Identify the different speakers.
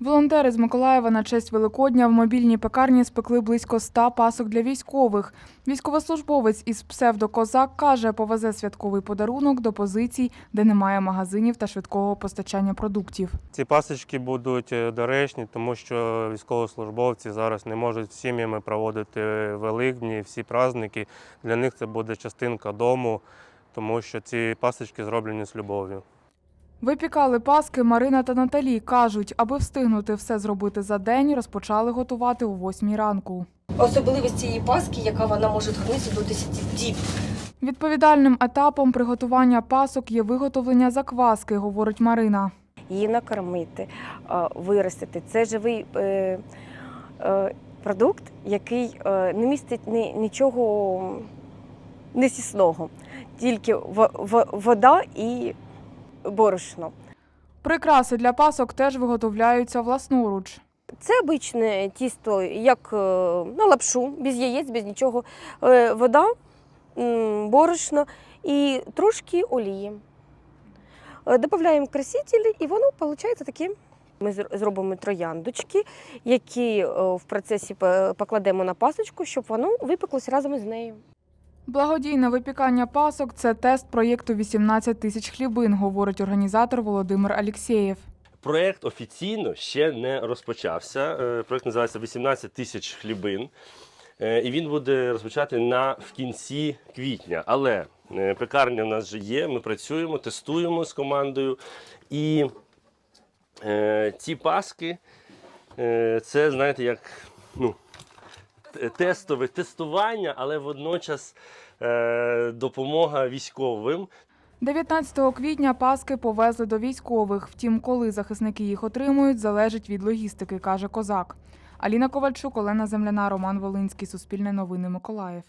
Speaker 1: Волонтери з Миколаєва на честь Великодня в мобільній пекарні спекли близько 100 пасок для військових. Військовослужбовець із псевдокозак каже, повезе святковий подарунок до позицій, де немає магазинів та швидкого постачання продуктів.
Speaker 2: Ці пасочки будуть е, доречні, тому що військовослужбовці зараз не можуть з сім'ями проводити великдні, всі праздники. Для них це буде частинка дому, тому що ці пасочки зроблені з любов'ю.
Speaker 1: Випікали паски Марина та Наталі. Кажуть, аби встигнути все зробити за день, розпочали готувати о 8 ранку.
Speaker 3: Особливість цієї паски, яка вона може хранитися до 10 діб.
Speaker 1: Відповідальним етапом приготування пасок є виготовлення закваски, говорить Марина.
Speaker 4: її накормити, е, виростити. Це живий е, е, продукт, який не містить нічого несісного, тільки вода і борошно.
Speaker 1: Прикраси для пасок теж виготовляються власноруч.
Speaker 4: Це обичне тісто, як е, на лапшу, без яєць, без нічого. Е, Вода, борошно і трошки олії. Е, Додаємо красителі, і воно виходить таке. Ми зробимо трояндочки, які в процесі покладемо на пасочку, щоб воно випеклося разом із нею.
Speaker 1: Благодійне випікання пасок це тест проєкту 18 тисяч хлібин, говорить організатор Володимир Алєксєєв.
Speaker 5: Проєкт офіційно ще не розпочався. Е, Проєкт називається 18 тисяч хлібин. Е, І він буде розпочати на в кінці квітня. Але е, пекарня в нас вже є. Ми працюємо, тестуємо з командою. І е, ці паски е, це, знаєте, як ну, тестове тестування, але водночас е, допомога військовим.
Speaker 1: 19 квітня паски повезли до військових. Втім, коли захисники їх отримують, залежить від логістики, каже козак. Аліна Ковальчук, Олена Земляна, Роман Волинський, Суспільне новини Миколаїв.